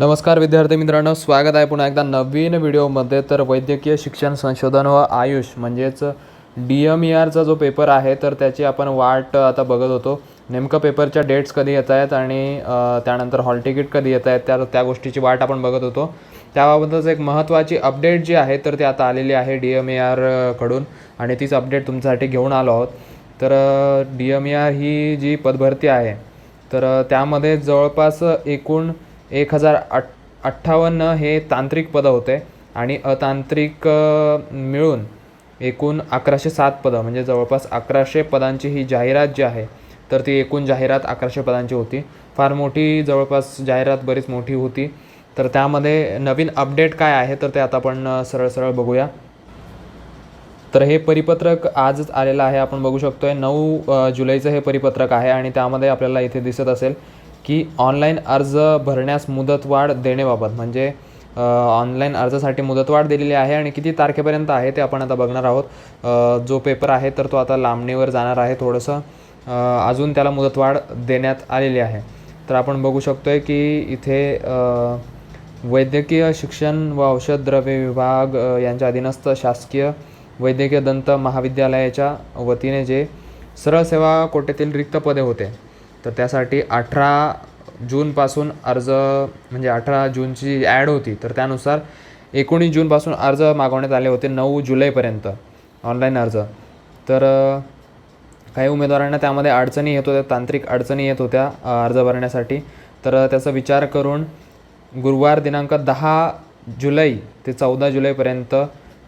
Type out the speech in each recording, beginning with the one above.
नमस्कार विद्यार्थी मित्रांनो स्वागत आहे पुन्हा एकदा नवीन व्हिडिओमध्ये. तर वैद्यकीय शिक्षण संशोधन व आयुष म्हणजेच डी एम ई आरचा जो पेपर आहे तर त्याची आपण वाट आता बघत होतो. नेमकं पेपरच्या डेट्स कधी येत आहेत आणि त्यानंतर हॉल तिकीट कधी येत आहेत त्या त्या गोष्टीची वाट आपण बघत होतो. त्याबाबतच एक महत्त्वाची अपडेट जी आहे तर ती आता आलेली आहे डी एम ई आरकडून आणि तीच अपडेट तुमच्यासाठी घेऊन आलो आहोत. तर डी एम ई आर ही जी पदभरती आहे तर त्यामध्ये जवळपास एकूण एक हजार अठ अठ्ठावन्न हे तांत्रिक पदं होते आणि अतांत्रिक मिळून एकूण अकराशे सात पदं म्हणजे जवळपास अकराशे पदांची ही जाहिरात जी आहे तर ती एकूण जाहिरात अकराशे पदांची होती. फार मोठी जवळपास जाहिरात बरीच मोठी होती. तर त्यामध्ये नवीन अपडेट काय आहे तर ते आता आपण सरळ सरळ बघूया. तर हे परिपत्रक आजच आलेलं आहे आपण बघू शकतो आहे नऊ जुलैचं हे परिपत्रक आहे आणि त्यामध्ये आपल्याला इथे दिसत असेल की ऑनलाईन अर्ज भरण्यास मुदतवाढ देण्याबाबत म्हणजे ऑनलाईन अर्जासाठी मुदतवाढ दिलेली आहे आणि किती तारखेपर्यंत आहे ते आपण आता बघणार आहोत. जो पेपर आहे तर तो आता लांबणीवर जाणार आहे थोडंसं. अजून त्याला मुदतवाढ देण्यात आलेली आहे. तर आपण बघू शकतो आहे की इथे वैद्यकीय शिक्षण व औषध द्रव्य विभाग यांच्या अधीनस्थ शासकीय वैद्यकीय दंत महाविद्यालयाच्या वतीने जे सरळ सेवा कोटेतील रिक्त पदे होते तर त्यासाठी अठरा जूनपासून अर्ज म्हणजे अठरा जूनची ॲड होती. तर त्यानुसार एकोणीस जूनपासून अर्ज मागवण्यात आले होते नऊ जुलैपर्यंत ऑनलाईन अर्ज. तर काही उमेदवारांना त्यामध्ये अडचणी येत होत्या तांत्रिक अडचणी येत होत्या अर्ज भरण्यासाठी. तर त्याचा विचार करून गुरुवार दिनांक दहा जुलै ते चौदा जुलैपर्यंत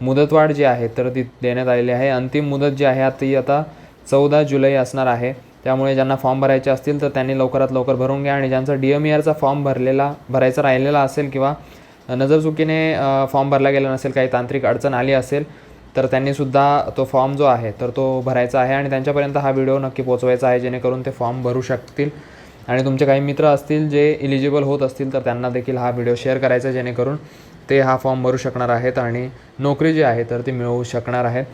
मुदतवाढ जी आहे तर ती देण्यात आलेली आहे. अंतिम मुदत जी आहे ती आता चौदा जुलै असणार आहे. त्यामुळे ज्यांना फॉर्म भरायचे असतील तर त्यांनी लवकरात लवकर भरून घ्या. आणि ज्यांचा डी एम आरचा फॉर्म भरलेला भरायचा राहिलेला असेल किंवा नजर चुकीने फॉर्म भरला गेला नसेल काही तांत्रिक अडचण आली असेल तर त्यांनीसुद्धा तो फॉर्म जो आहे तर तो भरायचा आहे आणि त्यांच्यापर्यंत हा व्हिडिओ नक्की पोचवायचा आहे जेणेकरून ते फॉर्म भरू शकतील. आणि तुमचे काही मित्र असतील जे इलिजिबल होत असतील तर त्यांना देखील हा व्हिडिओ शेअर करायचा आहे जेणेकरून ते हा फॉर्म भरू शकणार आहेत आणि नोकरी जी आहे तर ती मिळवू शकणार आहेत.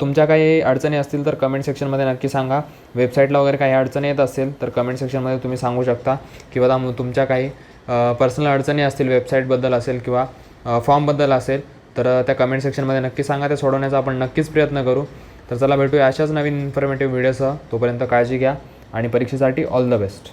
तुमच्या काही अडचणी असतील तर कमेंट सेक्शनमध्ये नक्की सांगा. वेबसाईटला वगैरे काही अडचणी येत असेल तर कमेंट सेक्शनमध्ये तुम्ही सांगू शकता. किंवा त्या- तुमच्या काही पर्सनल अडचणी असतील वेबसाईटबद्दल असेल किंवा फॉर्मबद्दल असेल तर त्या कमेंट सेक्शनमध्ये नक्की सांगा. ते सोडवण्याचा आपण नक्कीच प्रयत्न करू. तर चला भेटूया अशाच नवीन इन्फॉर्मेटिव्ह व्हिडिओसह तोपर्यंत काळजी घ्या आणि परीक्षेसाठी ऑल द बेस्ट